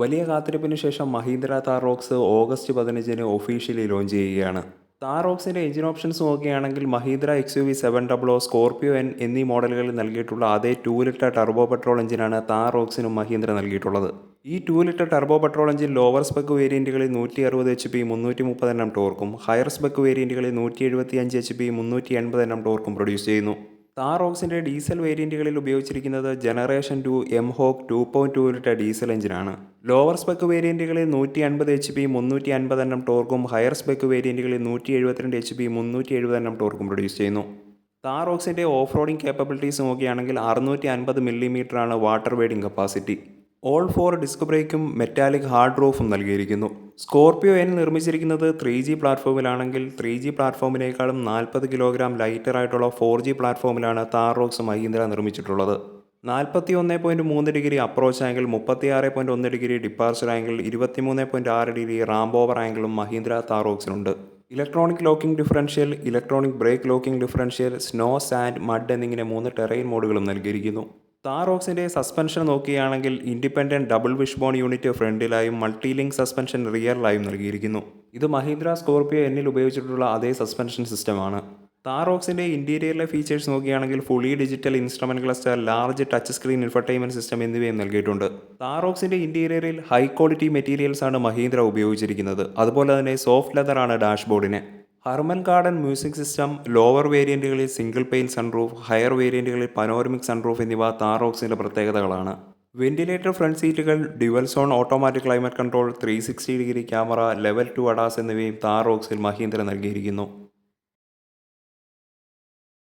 വലിയ കാത്തിരിപ്പിന് ശേഷം മഹീന്ദ്ര താറോക്സ് ഓഗസ്റ്റ് പതിനഞ്ചിന് ഒഫീഷ്യലി ലോഞ്ച് ചെയ്യുകയാണ്. താർ റോക്സിന്റെ എഞ്ചിൻ ഓപ്ഷൻസ് നോക്കുകയാണെങ്കിൽ Mahindra X U V seven double O Scorpio N എന്നീ മോഡലുകളിൽ നൽകിയിട്ടുള്ള അതേ ടു ലിറ്റർ ടർബോ പെട്രോൾ എഞ്ചിനാണ് താറോക്സിനും മഹീന്ദ്ര നൽകിയിട്ടുള്ളത്. ഈ two litre turbo petrol engine lower spec വേരിയന്റുകളിൽ നൂറ്റി അറുപത് എച്ച് പി മുന്നൂറ്റി മുപ്പത് എണ്ണം ടോർക്കും ഹയർ സ്പെക്ക് വേരിയന്റുകളിൽ നൂറ്റി എഴുപത്തി അഞ്ച് എച്ച് പി മുന്നൂറ്റി എൺപത് എണ്ണം ടോർക്കും പ്രൊഡ്യൂസ് ചെയ്യുന്നു. താർ ഓക്സിന്റെ ഡീസൽ വേരിയന്റുകളിൽ ഉപയോഗിച്ചിരിക്കുന്നത് generation two M hawk two point two litre diesel എഞ്ചിനാണ് ലോവർ സ്പെക്ക് വേരിയന്റുകളിൽ നൂറ്റി അൻപത് എച്ച് പി മുന്നൂറ്റി അൻപത് എണ്ണം ടോർക്കും ഹയർ സ്പെക്ക് വേരിയന്റുകളിൽ നൂറ്റി എഴുപത്തിരണ്ട് എച്ച് പി മുന്നൂറ്റി എഴുപത് എണ്ണം ടോർക്കും പ്രൊഡ്യൂസ് ചെയ്യുന്നു. താർ ഓക്സിന്റെ ഓഫ് റോഡിംഗ് കേപ്പബിലിറ്റീസ് നോക്കുകയാണെങ്കിൽ അറുന്നൂറ്റി അൻപത് മില്ലിമീറ്ററാണ് water wading capacity all four disc ബ്രേക്കും metallic hard റൂഫും നൽകിയിരിക്കുന്നു. സ്കോർപിയോ എൻ നിർമ്മിച്ചിരിക്കുന്നത് ത്രീ ജി പ്ലാറ്റ്ഫോമിലാണെങ്കിൽ ത്രീ ജി പ്ലാറ്റ്ഫോമിനേക്കാളും നാൽപ്പത് കിലോഗ്രാം ലൈറ്റർ ആയിട്ടുള്ള ഫോർ ജി പ്ലാറ്റ്ഫോമിലാണ് താർ റോക്സ് മഹീന്ദ്ര നിർമ്മിച്ചിട്ടുള്ളത്. നാൽപ്പത്തി ഒന്ന് പോയിന്റ് മൂന്ന് ഡിഗ്രി അപ്രോച്ച് ആംഗിൾ മുപ്പത്തിയാറ് പോയിന്റ് ഒന്ന് ഡിഗ്രി ഡിപ്പാർച്ചർ ആംഗിൾ ഇരുപത്തിമൂന്ന് പോയിന്റ് ആറ് ഡിഗ്രി റാംബോവർ ആംഗിളും Mahindra Thar റോക്സിനുണ്ട് electronic locking differential electronic brake locking differential snow sand mud എന്നിങ്ങനെ മൂന്ന് ടെറൈൻ മോഡുകളും നൽകിയിരിക്കുന്നു. താറോക്സിന്റെ സസ്പെൻഷൻ നോക്കുകയാണെങ്കിൽ independent double wishbone unit ഫ്രണ്ടിലായും മൾട്ടി ലിങ്ക് സസ്പെൻഷൻ റിയറിലായും നൽകിയിരിക്കുന്നു. ഇത് മഹീന്ദ്ര സ്കോർപിയോ എന്നിൽ ഉപയോഗിച്ചിട്ടുള്ള അതേ സസ്പെൻഷൻ സിസ്റ്റമാണ് താറോക്സിന്റെ ഇന്റീരിയറിലെ ഫീച്ചേഴ്സ് നോക്കുകയാണെങ്കിൽ fully digital instrument cluster large touch screen infotainment system എന്നിവയും നൽകിയിട്ടുണ്ട്. താറോക്സിന്റെ ഇന്റീരിയറിൽ ഹൈ ക്വാളിറ്റി മെറ്റീരിയൽസ് ആണ് മഹീന്ദ്ര ഉപയോഗിച്ചിരിക്കുന്നത്. അതുപോലെ തന്നെ സോഫ്റ്റ് ലെതറാണ് ഡാഷ്ബോർഡിന് Harman Kardon music system lower വേരിയന്റുകളിൽ single pane sunroof higher വേരിയന്റുകളിൽ പനോരമിക് സൺറൂഫ് എന്നിവ താറോക്സിന്റെ പ്രത്യേകതകളാണ്. വെന്റിലേറ്റർ ഫ്രണ്ട് സീറ്റുകൾ dual zone automatic climate control three sixty degree camera level two ADAS എന്നിവയും താറോക്സിൽ മഹീന്ദ്ര നൽകിയിരിക്കുന്നു.